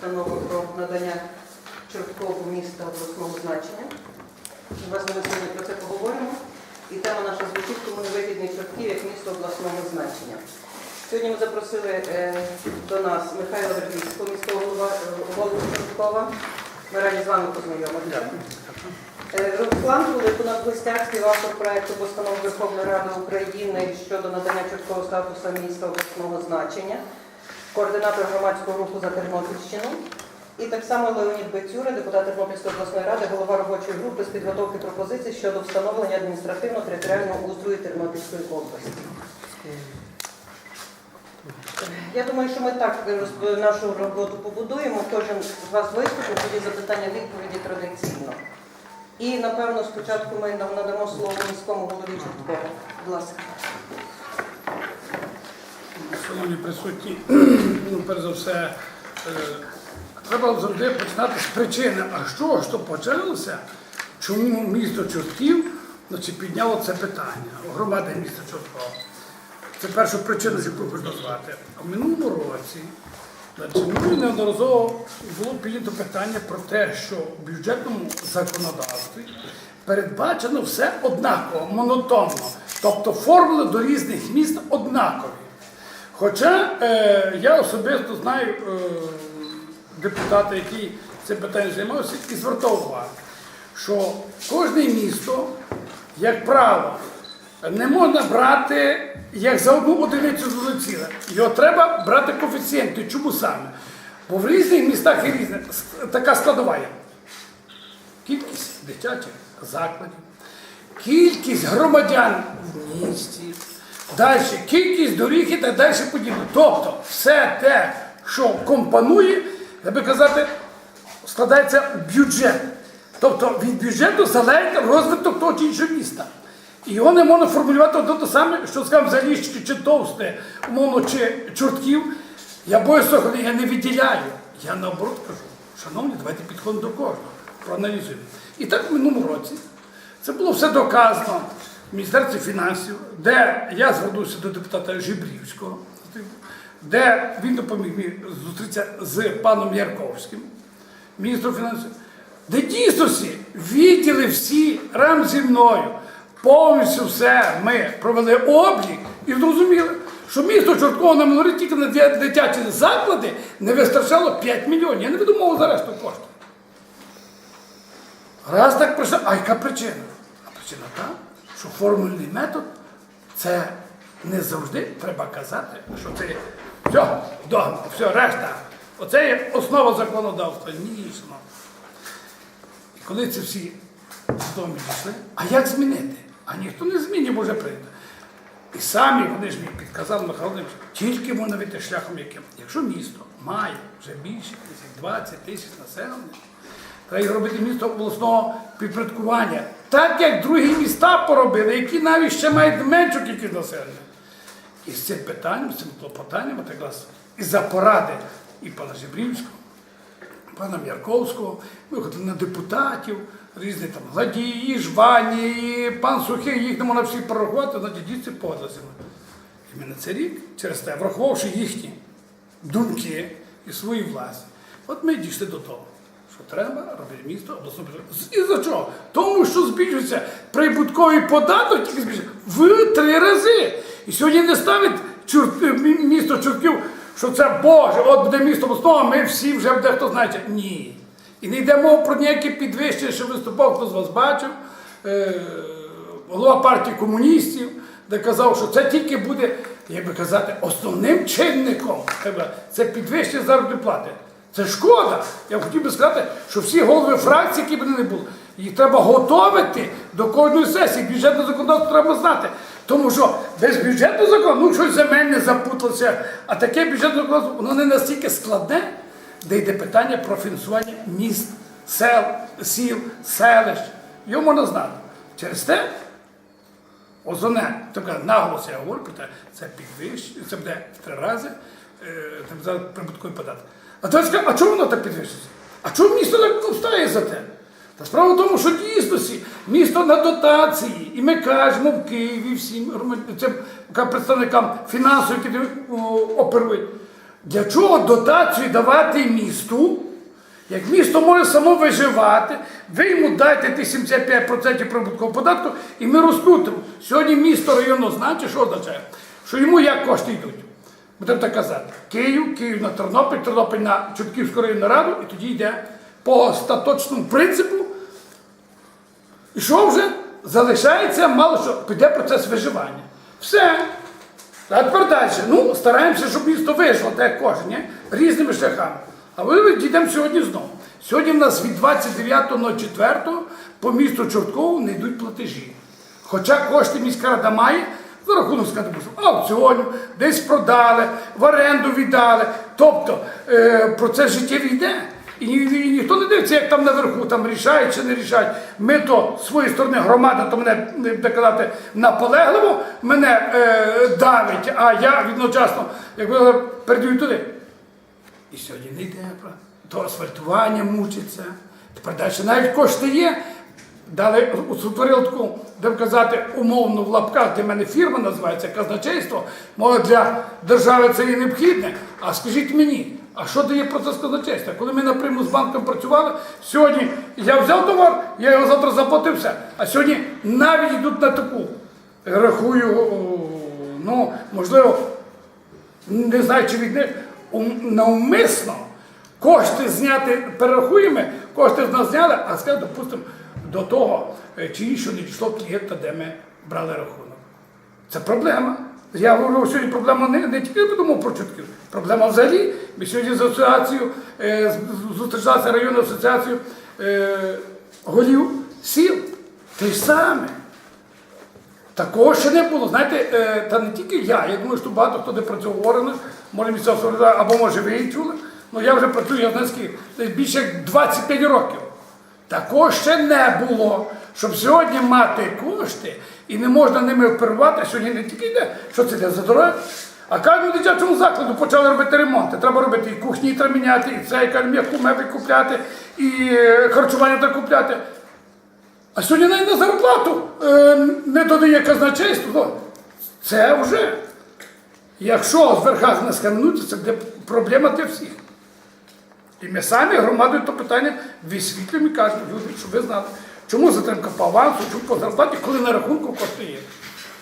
постанова про надання Чорткову міста обласного значення. Власне, ми сьогодні про це поговоримо. І тема наша звучить, кому не вигідний Чортків як місто обласного значення. Сьогодні ми запросили е, до нас Михайла Вербійського, міського голова, е, голову Чорткова. Ми раді з вами познайомитися. Е, Руслан Кулик у нас в гостях співавтор проекту постанови Верховної Ради України щодо надання чіткого статусу міста обласного значення, координатор громадського руху за Тернопільщину. І так само Леонід Бецюра, депутат Тернопільської обласної ради, голова робочої групи з підготовки пропозицій щодо встановлення адміністративно-територіального устрою Тернопільської області. Я думаю, що ми так нашу роботу побудуємо. Кожен з вас виступить, тоді запитання відповіді традиційно. І напевно спочатку ми нам надамо слово міському голові Чорткову. Будь ласка. Шановні присутні, ну, перш за все, е, треба завжди починати з причини. А що то почалося? Чому місто Чортків значить, підняло це питання? Громада міста Чорткова. Це перша причина, яку хочу назвати. А в минулому році значить, неодноразово було піднято питання про те, що в бюджетному законодавстві передбачено все однаково, монотонно. Тобто формули до різних міст однакові. Хоча е, я особисто знаю е, депутата, який цим питанням займався, і звертав увагу, що кожне місто, як правило, не можна брати як за одну одиницю злоціла. Його треба брати коефіцієнти. Чому саме? Бо в різних містах є різна така складова. є. Кількість дитячих закладів, кількість громадян в місті, далі кількість доріг і так далі подібне. Тобто все те, що компонує, я би казати, складається в бюджет. Тобто від бюджету залежить розвиток того чи іншого міста. І його не можна формулювати одно те саме, що скажімо, заліщики чи товсте, умовно, чи чортків. Я боюся, я не виділяю. Я наоборот кажу, шановні, давайте підходимо до кожного, проаналізуємо. І так в минулому році це було все доказано Міністерстві фінансів, де я звернувся до депутата Жибрівського, де він допоміг мені зустрітися з паном Ярковським, міністром фінансів, де дійсно всі відділи всі разом зі мною. Повністю все ми провели облік і зрозуміли, що місто Чорткова на минулі тільки на дитячі заклади не вистачало 5 мільйонів. Я не веду за решту коштів. Раз так прийшло, а яка причина? А причина та, що формульний метод це не завжди треба казати, що це все, догма, все, решта. Оце є основа законодавства. Ні, шановні. І коли це всі з дому пішли, а як змінити? А ніхто не змінює, бо вже прийде. І самі вони ж мені підказали Михайло тільки можна вийти шляхом яким. Якщо місто має вже більше 20 тисяч населення, треба робити місто обласного підпорядкування, так як другі міста поробили, які навіть ще мають меншу кількість населення. І з цим питанням, з цим клопотанням, і за поради і пана Жебрівського, пана М'ярковського, виходили на депутатів, різні там Гладії, Жвані, і пан Сухий, їх не можна всіх прорахувати, значить дійсно погодилися. І ми на цей рік, через те, враховувавши їхні думки і свої власні, от ми дійшли до того, що треба робити місто обласно І за чого? Тому що збільшується прибутковий податок тільки збільшується в три рази. І сьогодні не ставить чорт, місто Чортків, що це Боже, от буде місто обласного, ми всі вже дехто знаєте. Ні. І не йде мова про ніякі підвищення, що виступав, хто з вас бачив, е, голова партії комуністів, де казав, що це тільки буде, як би казати, основним чинником. Це підвищення заробітної плати. Це шкода. Я хотів би сказати, що всі голови фракції, які б не були, їх треба готовити до кожної сесії. Бюджетне законодавство треба знати. Тому що без бюджетного закону, ну щось земельне запуталося, а таке бюджетне законодавство, воно не настільки складне, де йде питання про фінансування міст, сел, сіл, селищ. Його можна знати. Через те Озоне, тобто наголос я говорю про те, це підвищення, це буде в три рази е, прибутковий податок. А то скажуть, а чому воно так підвищується? А чому місто так повстає за те? Та справа в тому, що дійсності місто на дотації, і ми кажемо в Києві всім цим представникам фінансових, які оперують. Для чого дотацію давати місту? Як місто може само виживати, ви йому дайте ті 75% прибуткового податку і ми розкрутимо. Сьогодні місто районно значить, що означає? Що йому як кошти йдуть. Будемо так казати. Київ, Київ на Тернопіль, Тернопіль на Чортківську районну раду, і тоді йде по остаточному принципу. І що вже? Залишається мало що піде процес виживання. Все. А тепер далі. Ну, стараємося, щоб місто вийшло, як кожен, ні? різними шляхами. А ми дійдемо сьогодні знову. Сьогодні в нас від 29.04 по місту Чорткову не йдуть платежі. Хоча кошти міська рада має за рахунок скажімо, аукціонів, десь продали, в оренду віддали. Тобто е, процес життєвий йде. І, ні- і ніхто не дивиться, як там наверху там рішають чи не рішають. Ми то з своєї сторони громада, то мене не буде казати наполегливо, мене е, давить, а я відночасно, якби передаю туди. І сьогодні не йде то асфальтування мучиться. Тепер далі навіть кошти є. Дали утворили таку, де казати, умовно в лапках, де в мене фірма називається казначейство. Може для держави це і необхідне. А скажіть мені, а що дає процес казначейства? Коли ми напряму з банком працювали, сьогодні я взяв товар, я його завтра заплатив все. А сьогодні навіть йдуть на таку. Рахую, ну, можливо, не знаю, чи від них навмисно кошти зняти, перерахуємо, кошти з нас зняли, а скажімо, допустимо, до того е, чи іншого не дійшло клієнта, де ми брали рахунок. Це проблема. Я говорю, сьогодні проблема не, не тільки подумав про чутків, проблема взагалі. Ми сьогодні з асоціацією, е, зустрічалися районною асоціацією е, голів сіл. Те ж саме. Такого ще не було. Знаєте, е, та не тільки я. Я думаю, що багато хто де працював в може місцева або може ви і чули. Ну я вже працюю, я знаю більше як 25 років. Такого ще не було. Щоб сьогодні мати кошти і не можна ними оперувати, сьогодні не тільки йде, що це йде за дороги. А кожному дитячому закладу почали робити ремонти. Треба робити і кухні треба міняти, і це, і кажуть, м'яку мебель купляти, і е, харчування треба купляти. А сьогодні навіть на зарплату е, не додає казначейство. Ну, Це вже. Якщо з не скам'януться, це проблема для всіх. І ми самі громадою то питання висвітлюємо і кажемо, люди, щоб ви знали, чому затримка по авансу, чому по зарплаті, коли на рахунку кошти.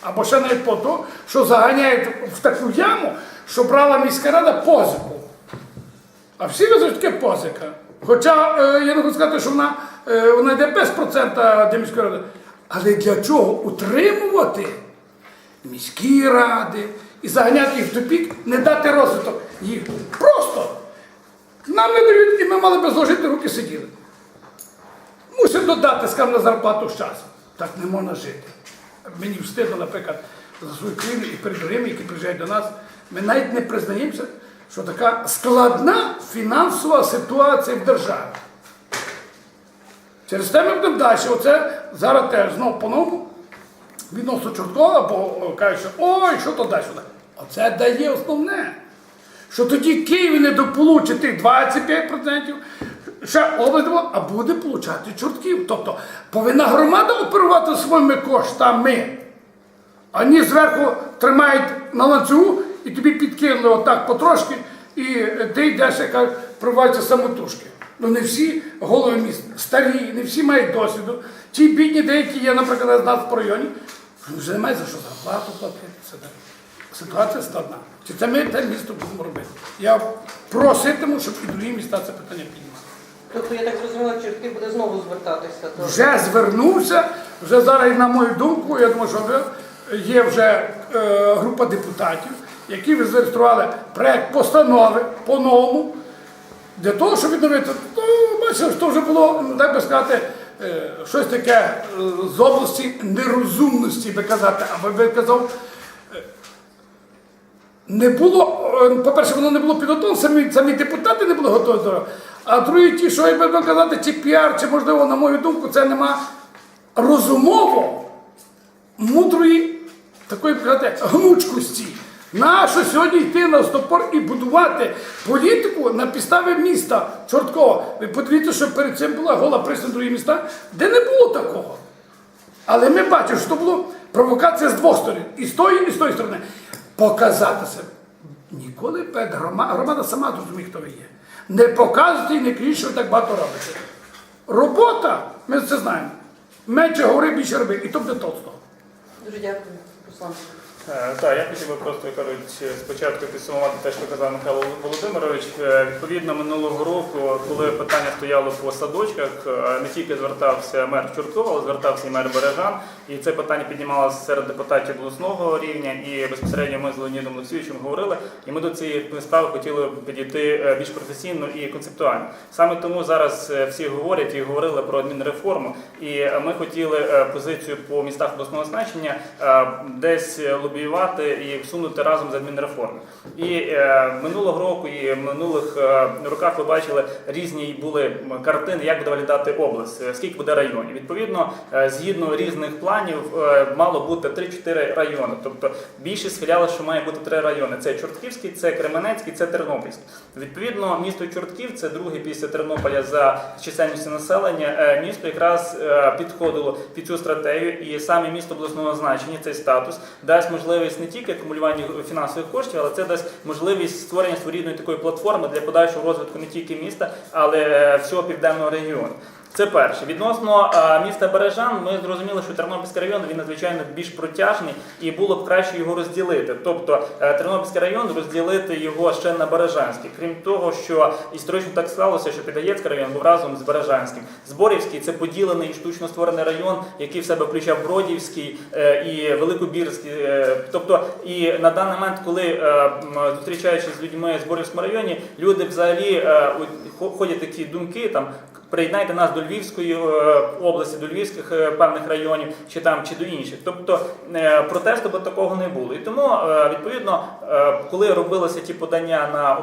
Або ще навіть по то, що заганяють в таку яму, що брала міська рада позику. А всі везуть таке позика. Хоча е, я не хочу сказати, що вона, е, вона йде без процента для міської ради. Але для чого утримувати міські ради і заганяти їх в тупік, не дати розвиток їх? Просто нам не дають, і ми мали би зложити руки сиділи. Мусимо додати, скажімо, на зарплату з часом. Так не можна жити. Мені встидно, наприклад, за свою країну і перед другими, які приїжджають до нас. Ми навіть не признаємося, що така складна фінансова ситуація в державі. Через те ми будемо далі. Оце зараз теж знову по-новому відносно Чорткова, бо кажуть, ой, що то дасть. Оце дає основне. Що тоді Київ не дополучить тих 25%, ще була, а буде получати чортків. Тобто повинна громада оперувати своїми коштами. А ні зверху тримають на ланцюгу і тобі підкинули отак потрошки, і ти йдеш, яка проводяться самотужки. Ну не всі голови міст старі, не всі мають досвіду. Ті бідні деякі є, наприклад, з нас в районі, вже немає за що зарплату платити. Ситуація складна. Чи це ми те місто будемо робити? Я проситиму, щоб і другі міста це питання піднімали. Тобто, я так зрозуміла, Чортки буде знову звертатися Вже звернувся, вже зараз, на мою думку, я думаю, що є вже е, група депутатів, які вже зареєстрували проект постанови по-новому, для того, щоб відновити. Ну, бачите, що вже було, ну, так би сказати, е, щось таке е, з області нерозумності, би казати, або би казав, не було, е, по-перше, воно не було підготовлено, самі, самі депутати не були готові до. А другі ті, що як би казати, чи піар, чи можливо, на мою думку, це нема розумово мудрої такої б сказати, гнучкості. Нащо сьогодні йти на стопор і будувати політику на підставі міста Чорткова? Ви подивіться, що перед цим була гола пристань другі міста, де не було такого. Але ми бачимо, що було провокація з двох сторін. І з тої, і з тої сторони. Показати себе. Ніколи перед громадою, громада сама розуміє, хто ви є. Не показуйте і не кажіть, що так багато робите. Робота, ми це знаємо. Менше говори, більше роби. І то буде толсто. Дуже дякую, Руслан. Е, Так, я хотів би просто кажуть, спочатку підсумувати те, що казав Михайло Володимирович. Е, Відповідно, минулого року, коли питання стояло по садочках, е, не тільки звертався мер Чорткова, але звертався і мер Бережан. І це питання піднімалося серед депутатів обласного рівня. І безпосередньо ми з Леонідом Олексійовичем говорили. І ми до цієї справи хотіли підійти більш професійно і концептуально. Саме тому зараз всі говорять і говорили про адмінреформу. І ми хотіли позицію по містах обласного значення десь лобіювати і всунути разом з адмінреформою. І е, минулого року і минулих е, роках ви бачили різні були картини, як буде виглядати область, е, скільки буде районів. Відповідно, е, згідно різних планів, е, мало бути 3-4 райони. Тобто більшість схиляла, що має бути три райони: це Чортківський, це Кременецький, це Тернопільський. Відповідно, місто Чортків це друге після Тернополя за чисельністю населення. Е, Місто якраз е, підходило під цю стратегію, і саме місто обласного значення цей статус дасть можливість не тільки акумулювання фінансових коштів, але це дасть можливість створення своєрідної такої платформи для подальшого розвитку не тільки міста, але е, всього південного регіону. Це перше. Відносно е, міста Бережан, ми зрозуміли, що Тернопільський район він надзвичайно більш протяжний і було б краще його розділити. Тобто е, Тернопільський район розділити його ще на Бережанський. Крім того, що історично так склалося, що Підаєцький район був разом з Бережанським. Зборівський це поділений штучно створений район, який в себе включав Бродівський е, і Великобірський. Е, Тобто, і на даний момент, коли е, зустрічаючись з людьми в Зборівському районі, люди взагалі е, ходять такі думки там. Приєднайте нас до Львівської е, області, до Львівських е, певних районів, чи там, чи до інших. Тобто е, протесту би такого не було. І тому, відповідно, коли робилися ті подання на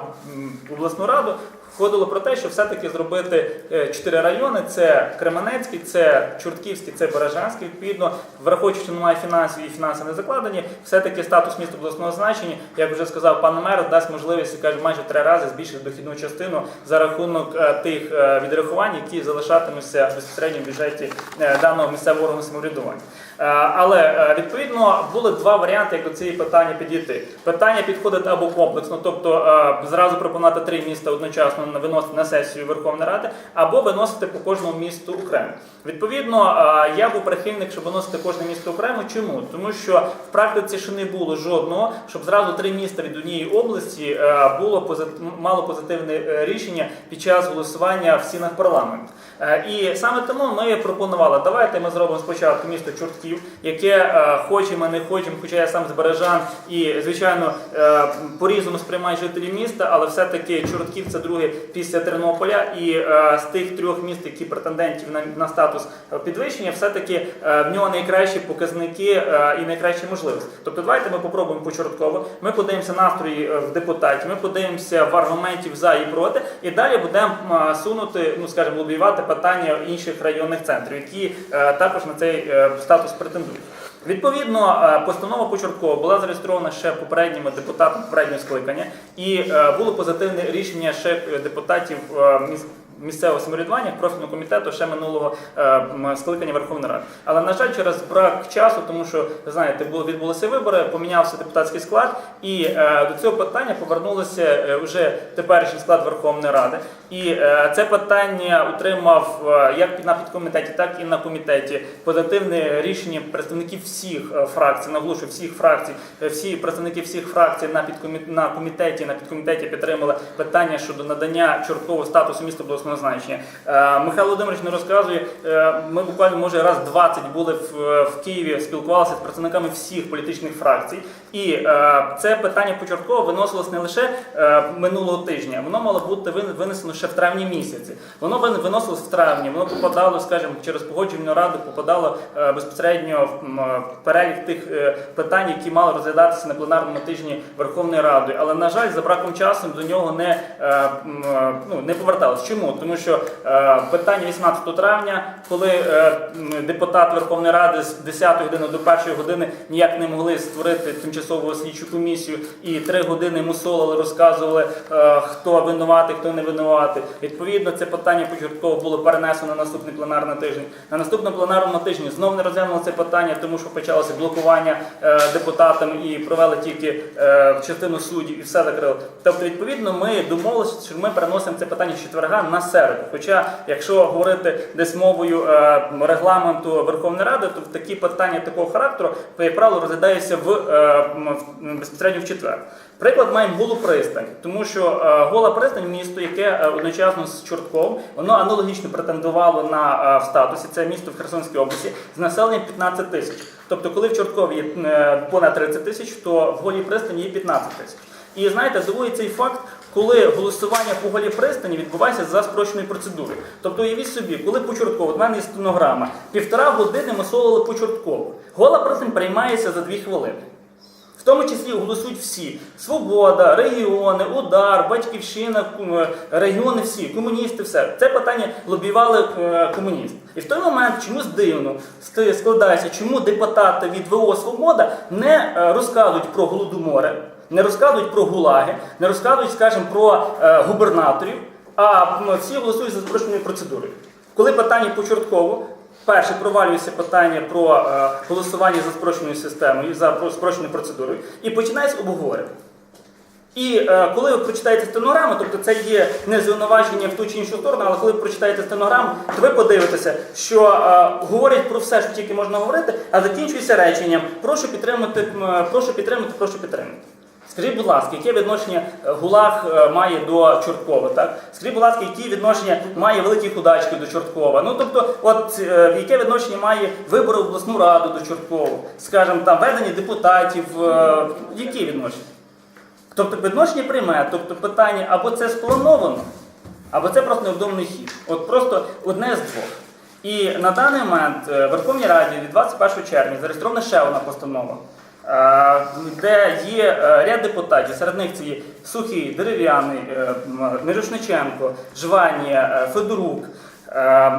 обласну раду, входило про те, що все-таки зробити е, чотири райони: це Кременецький, це Чортківський, це Бережанський. Відповідно, враховуючи, немає фінансів і фінанси не закладені, все-таки статус міста обласного значення, як вже сказав пан мер, дасть можливість каже, майже три рази збільшити дохідну частину за рахунок е, тих е, відрахувань, які залишатимуться безпосередньо в бюджеті даного місцевого органу самоврядування. Е, Але е, відповідно були два варіанти, як до цієї питання підійти. Питання підходить або комплексно, тобто е, зразу пропонувати три міста одночасно виносити на сесію Верховної Ради, або виносити по кожному місту окремо. Відповідно, я був прихильник, щоб виносити кожне місто окремо. Чому? Тому що в практиці ще не було жодного, щоб зразу три міста від однієї області було позит- мало позитивне рішення під час голосування в стінах парламенту. І саме тому ми пропонували, давайте ми зробимо спочатку місто Чортків, яке е, хочемо, не хочемо, хоча я сам з Бережан і, звичайно, е, по-різному сприймають жителі міста, але все-таки Чортків це друге після Тернополя. І е, з тих трьох міст, які претендентів на, статус підвищення, все-таки в нього найкращі показники і найкращі можливості. Тобто, давайте ми попробуємо початково. Ми подивимося настрої в депутатів, ми подивимося в аргументів за і проти, і далі будемо сунути, ну скажімо, лобіювати питання інших районних центрів, які також на цей статус претендують. Відповідно, е, постанова Почеркова була зареєстрована ще попередніми депутатами попереднього скликання, і е, було позитивне рішення ще е, депутатів місцевого самоврядування профільного комітету ще минулого е, скликання Верховної Ради. Але на жаль, через брак часу, тому що ви знаєте, відбулися вибори, помінявся депутатський склад, і е, до цього питання повернулося е, вже теперішній склад Верховної Ради. І е, це питання отримав е, як на підкомітеті, так і на комітеті позитивне рішення представників всіх е, фракцій, наголошую всіх фракцій, е, всі представники всіх фракцій на підкомі... на комітеті, на підкомітеті підтримали питання щодо надання чорткового статусу міста обласного. Е, Михайло Володимирович не розказує. е, Ми буквально може раз 20 були в, в Києві, спілкувалися з представниками всіх політичних фракцій, і е, це питання початково виносилось не лише минулого тижня, воно мало бути винесено ще в травні місяці. Воно виносилось в травні, воно попадало, скажімо, через погоджувальну раду, попадало безпосередньо в перелік тих питань, які мали розглядатися на пленарному тижні Верховної Ради. Але на жаль, за браком часу до нього не, ну, не поверталось. Чому? Тому що е, питання 18 травня, коли е, депутат Верховної Ради з 10 години до 1 години ніяк не могли створити тимчасову слідчу комісію і 3 години мусолили, розказували, е, хто винуватий, хто не винуватий. Відповідно, це питання початково було перенесено на наступний пленарний тиждень. На наступному пленарному тижні знову не розглянули це питання, тому що почалося блокування депутатами і провели тільки частину суддів і все закрили. Тобто, відповідно, ми домовилися, що ми переносимо це питання з четверга на середу. Хоча, якщо говорити десь мовою е, регламенту Верховної Ради, то такі питання такого характеру, як правило, розглядаються в, е, безпосередньо в четвер. Приклад маємо Голу пристань, тому що е, Гола пристань місто, яке одночасно з Чортковом, воно аналогічно претендувало на в статусі. Це місто в Херсонській області з населенням 15 тисяч. Тобто, коли в Чорткові є понад 30 тисяч, то в Голій пристані є 15 тисяч. І знаєте, дивує цей факт, коли голосування по голі пристані відбувається за спрощеною процедурою. Тобто, уявіть собі, коли по Чорткову, от в мене є стенограма, півтора години ми солили по Чорткову. Гола пристань приймається за дві хвилини. В тому числі голосують всі: Свобода, регіони, удар, батьківщина, е, регіони, всі, комуністи, все. Це питання лобівали е, комуністи. І в той момент чомусь дивно складається, чому депутати від ВО Свобода не е, розказують про голодоморе, не розказують про гулаги, не розказують, скажімо, про е, губернаторів, а всі голосують за спрощеною процедурою. Коли питання по Чорткову, перше провалюється питання про е, голосування за спрощеною системою, за спрощеною процедурою, і починається обговорення. І е, коли ви прочитаєте стенограму, тобто це є не звинувачення в ту чи іншу сторону, але коли ви прочитаєте стенограму, то ви подивитеся, що е, говорять про все, що тільки можна говорити, а закінчується реченням прошу підтримати, прошу підтримати, прошу підтримати. Скажіть, будь ласка, яке відношення е, ГУЛАГ е, має до Чорткова? Так? Скажіть, будь ласка, які відношення має великі худачки до Чорткова? Ну тобто, от е, яке відношення має вибори в обласну раду до Чорткова? Скажімо, там ведення депутатів, які відношення? Тобто відношення прийме, тобто питання або це сплановано, або це просто невдомний хід. От просто одне з двох. І на даний момент в Верховній Раді від 21 червня зареєстрована ще одна постанова, де є е, ряд депутатів, серед них це є Сухий, Дерев'яний, е, м, Мірошниченко, Жванія, е, Федорук. е,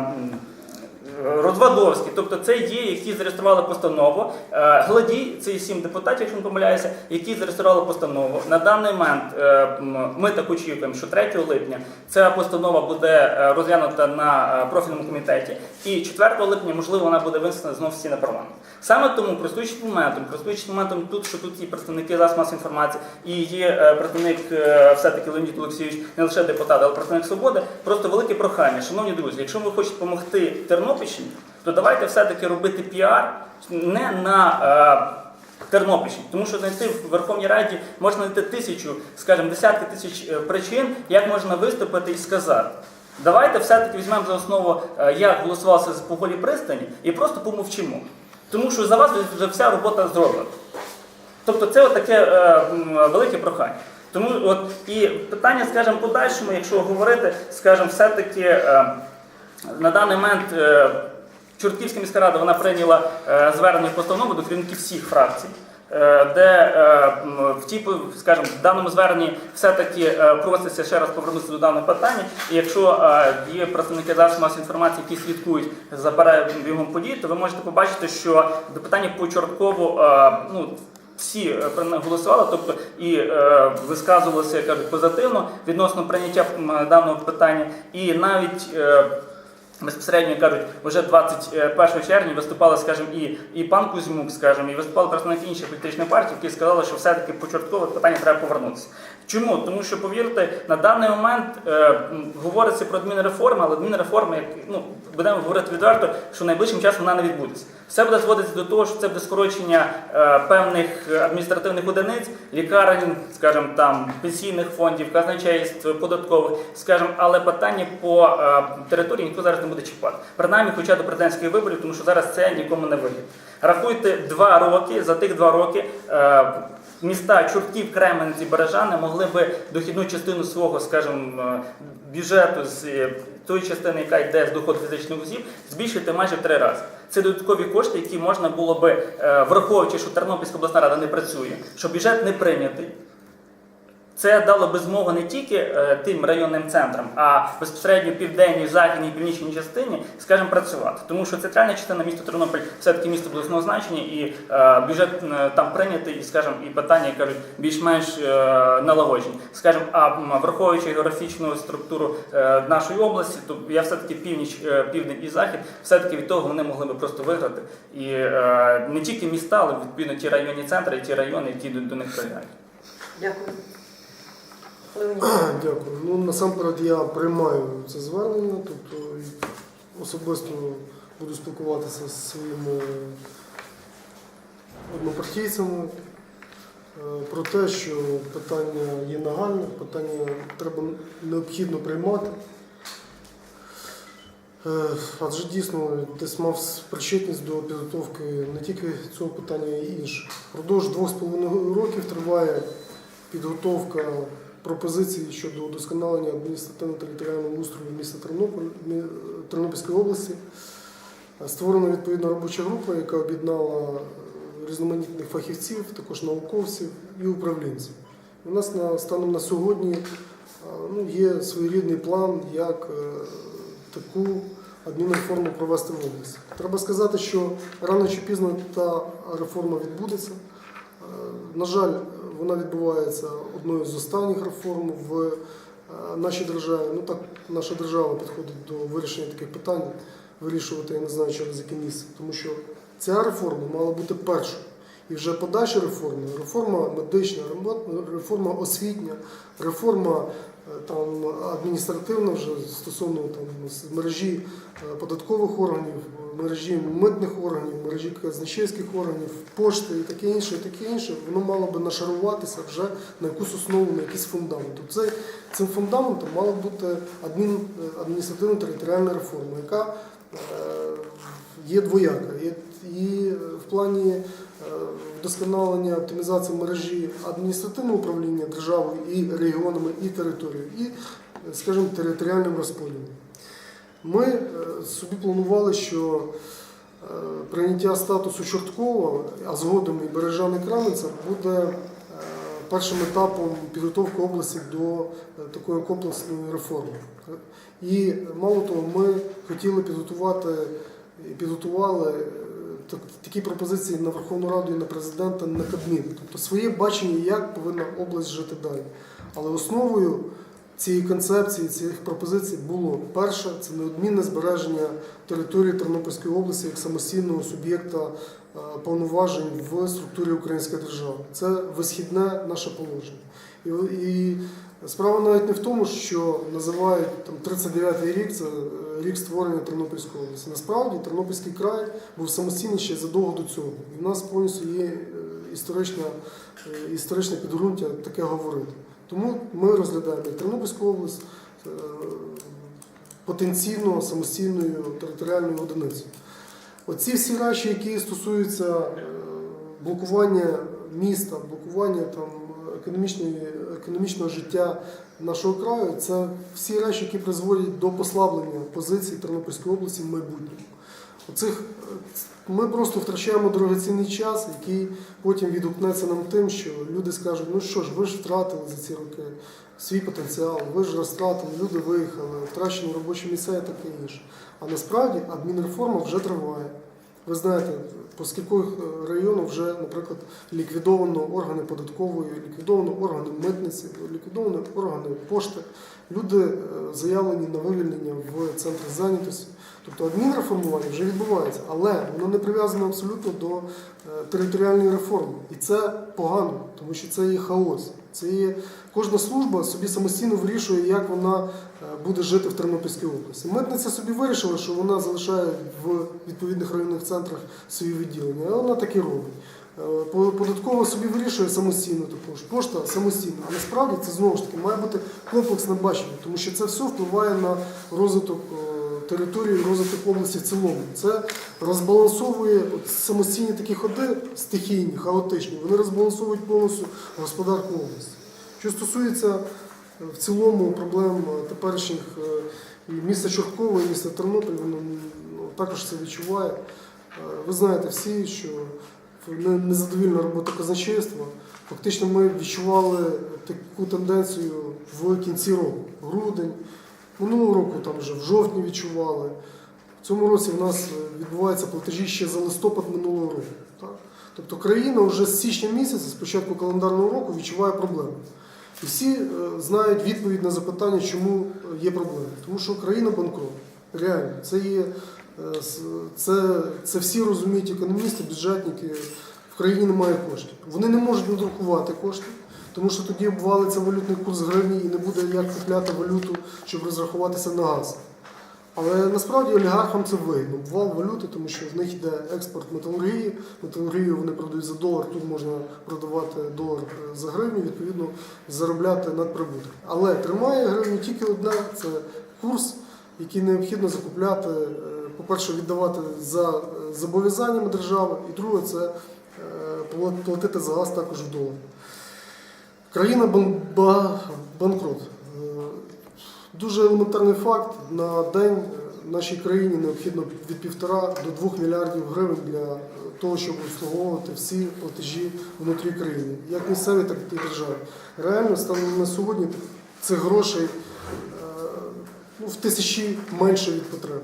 Розвадовський, тобто це є, які зареєстрували постанову. Е, Гладій, це є сім депутатів, якщо не помиляюся, які зареєстрували постанову. На даний момент е, ми так очікуємо, що 3 липня ця постанова буде е, розглянута на е, профільному комітеті, і 4 липня, можливо, вона буде винесена знову всі на парламент. Саме тому, користуючись моментом, користуючись моментом тут, що тут є представники засобів масової інформації, і є е, представник е, все-таки Леонід Олексійович, не лише депутат, але представник свободи. Просто велике прохання, шановні друзі, якщо ви хочете допомогти Тернопільщині, то давайте все-таки робити піар не на. е, Тернопільщині, тому що знайти в Верховній Раді можна знайти тисячу, скажімо, десятки тисяч причин, як можна виступити і сказати. Давайте все-таки візьмемо за основу, як голосувалося з по голі пристані, і просто помовчимо. Тому що за вас вже вся робота зроблена. Тобто це таке е, велике прохання. Тому от і питання, скажімо, подальшому, якщо говорити, скажімо, все-таки е, на даний момент е, Чортківська міська рада вона прийняла е, звернення постанову до керівників всіх фракцій. Е, Де е, в ті, скажімо, в даному зверненні все-таки е, проситься ще раз повернутися до даного питання. І якщо є представники засобів масової інформації, які слідкують за перебігом подій, то ви можете побачити, що до питання по Чорткову е, ну, всі голосували, тобто і е, висказувалися як кажуть, позитивно відносно прийняття даного питання, і навіть. Е, Безпосередньо кажуть, вже 21 червня виступали, скажімо, і, і пан Кузьмук, скажімо, і виступали представники інших політичних партій, які сказали, що все-таки початкове питання треба повернутися. Чому? Тому що, повірте, на даний момент е, говориться про адмінреформи, але адмінреформа, як ну будемо говорити відверто, що найближчим часом вона не відбудеться. Все буде зводитися до того, що це буде скорочення е, певних адміністративних одиниць, лікарень, скажімо, там пенсійних фондів, казначейств, податкових, скажімо, але питання по е, території ніхто зараз не буде чіпати. Принаймні, хоча до президентських виборів, тому що зараз це нікому не вигідно. Рахуйте два роки, за тих два роки. Е, Міста Чортків, Кременці, Бережани могли би дохідну частину свого, скажімо, бюджету з тої частини, яка йде з доходу фізичних осіб, збільшити майже в три рази. Це додаткові кошти, які можна було би, е, враховуючи, що Тернопільська обласна рада не працює, що бюджет не прийнятий. Це дало би змогу не тільки е, тим районним центрам, а безпосередньо південній, західній, північній частині, скажімо, працювати. Тому що центральна частина міста Тернопіль все-таки місто обласного значення, і е, бюджет е, там прийнятий, скажімо, і питання, кажуть, більш-менш налагоджені. Скажімо, а враховуючи географічну структуру нашої області, то я все-таки північ, е, південь і захід, все-таки від того вони могли би просто виграти. І не тільки міста, але відповідно ті районні центри і ті райони, які до, них прилягають. Дякую. Дякую. Ну насамперед я приймаю це звернення, тобто особисто буду спілкуватися з своїми однопартійцями е, про те, що питання є нагальне, питання треба необхідно приймати. Е, Адже дійсно десь мав причетність до підготовки не тільки цього питання, а й інших. З половиною років триває підготовка пропозицій щодо удосконалення адміністративно-територіального устрою міста Тернопіль, мі- Тернопільської області. Створена відповідна робоча група, яка об'єднала е, різноманітних фахівців, також науковців і управлінців. У нас на, станом на сьогодні е, ну, є своєрідний план, як е, таку адмінреформу провести в області. Треба сказати, що рано чи пізно та реформа відбудеться. На жаль, вона відбувається одною з останніх реформ в е, нашій державі. Ну так, наша держава підходить до вирішення таких питань, вирішувати я не знаю через яке місце. Тому що ця реформа мала бути першою. І вже подальші реформи, реформа медична, реформа освітня, реформа е, там адміністративна вже стосовно там мережі е, податкових органів, мережі митних органів, мережі казначейських органів, пошти і таке інше, і таке інше, воно мало би нашаруватися вже на якусь основу, на якийсь фундамент. Це, цим фундаментом мала б бути адмін, адміністративно-територіальна реформа, яка е, є двояка. І в плані е, вдосконалення оптимізації мережі адміністративного управління державою і регіонами, і територією, і, е, скажімо, територіальним розподілом. Ми е, собі планували, що е, прийняття статусу Чорткова, а згодом і Бережани Крамниця буде е, першим етапом підготовки області до е, такої комплексної реформи. І мало того, ми хотіли підготувати і підготували е, такі пропозиції на Верховну Раду і на президента на Кабмін, тобто своє бачення, як повинна область жити далі. Але основою цієї концепції, цих пропозицій було перше це неодмінне збереження території Тернопільської області як самостійного суб'єкта е, повноважень в структурі Української держави. Це висхідне наше положення. І, і справа навіть не в тому, що називають там 39-й рік, це е, рік створення Тернопільської області. Насправді Тернопільський край був самостійний ще задовго до цього. І в нас повністю є е, історична, е, історичне підґрунтя таке говорити. Тому ми розглядаємо Тернопільську область е, потенційно самостійною територіальною одиницею. Оці всі речі, які стосуються блокування міста, блокування там, економічного життя нашого краю, це всі речі, які призводять до послаблення позицій Тернопільської області в майбутньому. Оцих, ми просто втрачаємо дорогоцінний час, який потім відгукнеться нам тим, що люди скажуть, ну що ж, ви ж втратили за ці роки свій потенціал, ви ж розтратили, люди виїхали, втрачені робочі місця і таке інше. А насправді адмінреформа вже триває. Ви знаєте, по скількох е, районах вже, наприклад, ліквідовано органи податкової, ліквідовано органи митниці, ліквідовано органи пошти. Люди е, заявлені на вивільнення в центрі зайнятості. Тобто адмінреформування вже відбувається, але воно не прив'язано абсолютно до е, територіальної реформи. І це погано, тому що це є хаос. Це є кожна служба собі самостійно вирішує, як вона е, буде жити в Тернопільській області. Митниця собі вирішила, що вона залишає в відповідних районних центрах свої відділення, а вона так і робить. Е, по- Податкова собі вирішує самостійно також, пошта самостійно. А насправді це знову ж таки має бути комплексне бачення, тому що це все впливає на розвиток е, території, розвиток області в цілому. Це розбалансовує от самостійні такі ходи, стихійні, хаотичні, вони розбалансовують повністю господарку області. Що стосується е, в цілому проблем е, теперішніх е, міста Чорткова, і міста Тернопіль, воно ну, також це відчуває. Ви знаєте всі, що незадовільна робота казначейства. Фактично ми відчували таку тенденцію в кінці року, грудень. Минулого року там вже в жовтні відчували. В цьому році в нас відбуваються платежі ще за листопад минулого року. Так? Тобто країна вже з січня місяця, з початку календарного року, відчуває проблеми. І всі е, знають відповідь на запитання, чому е, є проблеми. Тому що Україна банкрот. Реально, це є е, це, це всі розуміють економісти, бюджетники. В країні немає коштів. Вони не можуть надрукувати кошти, тому що тоді обвалиться валютний курс гривні і не буде як купляти валюту, щоб розрахуватися на газ. Але насправді олігархам це вигідно. Обвал валюти, тому що в них йде експорт металургії. Металургію вони продають за долар, тут можна продавати долар за гривню, відповідно заробляти надприбуток. Але тримає гривню тільки одне це курс, який необхідно закупляти, е, по-перше, віддавати за е, зобов'язаннями держави, і друге це е, платити за газ також в доларі. Країна бан- ба- банкрот. Дуже елементарний факт. На день е, нашій країні необхідно від півтора до двох мільярдів гривень для е, того, щоб обслуговувати всі платежі внутрі країни, як місцеві, так і державі. Реально станом на сьогодні цих грошей е, ну, в тисячі менше від потреб.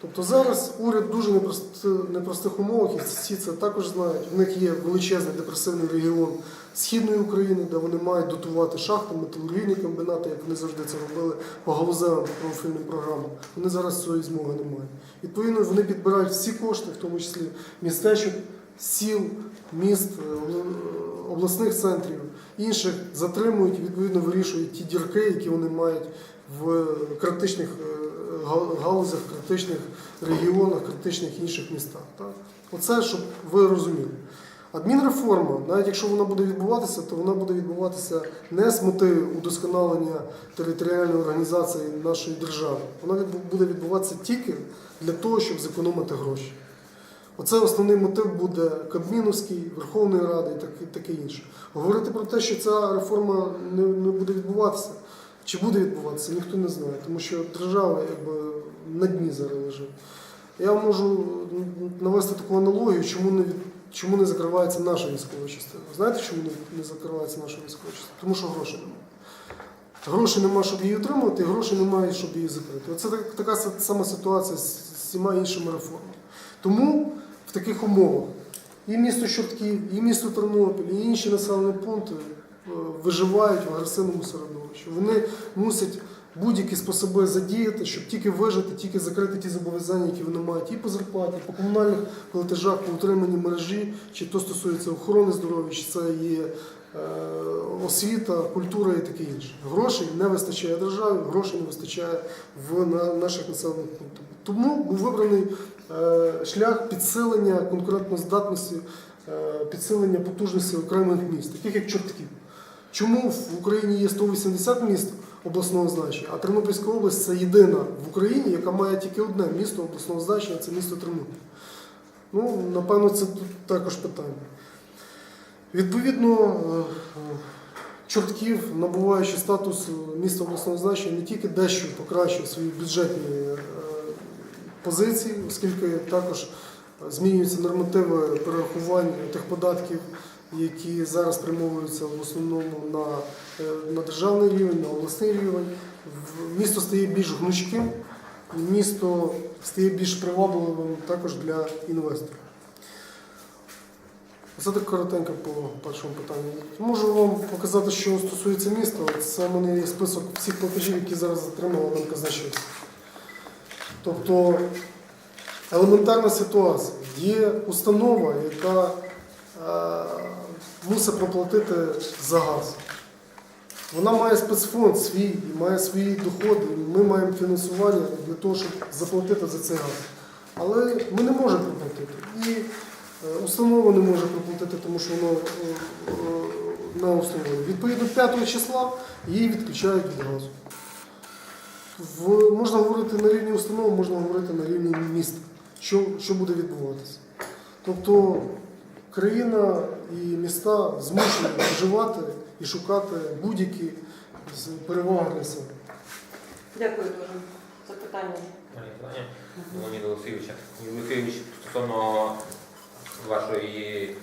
Тобто зараз уряд дуже непрост- непростих умовах, і всі це також знають. В них є величезний депресивний регіон Східної України, де вони мають дотувати шахти, металургійні комбінати, як вони завжди це робили по галузевим профільним програмам. Вони зараз цієї змоги не мають. Відповідно, вони підбирають всі кошти, в тому числі містечок, сіл, міст, е, обласних центрів, інших затримують відповідно вирішують ті дірки, які вони мають в критичних е, га- галузях, критичних регіонах, критичних інших містах. Так? Оце, щоб ви розуміли. Адмінреформа, навіть якщо вона буде відбуватися, то вона буде відбуватися не з мотивів удосконалення територіальної організації нашої держави. Вона буде відбуватися тільки для того, щоб зекономити гроші. Оце основний мотив буде Кабміновський, Верховної Ради і таке, інше. Говорити про те, що ця реформа не буде відбуватися, чи буде відбуватися, ніхто не знає, тому що держава якби на дні зараз лежить. Я можу навести таку аналогію, чому не, чому не закривається наша військова частина. Знаєте, чому не, закривається наша військова частина? Тому що грошей немає. Грошей немає, щоб її отримувати, і грошей немає, щоб її закрити. Оце так- така сама ситуація з всіма іншими реформами. Тому в таких умовах і місто Чортків, і місто Тернопіль, і інші населені пункти виживають в агресивному середовищі. Вони мусять будь-які способи задіяти, щоб тільки вижити, тільки закрити ті зобов'язання, які вони мають і по зарплаті, і по комунальних платежах, по утриманні мережі, чи то стосується охорони здоров'я, чи це є е, освіта, культура і таке інше. Грошей не вистачає державі, грошей не вистачає в на наших населених пунктах. Тому був вибраний е, шлях підсилення конкурентноздатності, е, підсилення потужності окремих міст, таких як Чортків. Чому в Україні є 180 міст обласного значення, а Тернопільська область це єдина в Україні, яка має тільки одне місто обласного значення це місто Тернопіль. Ну, напевно, це тут також питання. Відповідно, е, е, Чортків, набуваючи статус міста обласного значення, не тільки дещо покращив свої бюджетні е, позиції, оскільки також змінюються нормативи перерахування тих податків, які зараз спрямовуються в основному на, е, на державний рівень, на обласний рівень. Місто стає більш гнучким, місто стає більш привабливим також для інвесторів. Це так коротенько по першому питанню. Можу вам показати, що стосується міста. Це в мене є список всіх платежів, які зараз затримала нам казначейство. Тобто елементарна ситуація. Є установа, яка мусить проплатити за газ. Вона має спецфонд свій, і має свої доходи. Ми маємо фінансування для того, щоб заплатити за цей газ. Але ми не можемо проплатити. І е, установа не може проплатити, тому що воно е, е, на установі. Відповідно, 5 числа її відключають від газу. В, можна говорити на рівні установи, можна говорити на рівні міста, що, що буде відбуватися. Тобто країна і міста змушені вживати і шукати будь-які з- переваги для себе. Дякую дуже. Запитання. Пані Леонід Олексійовича. Олексійович, стосовно вашої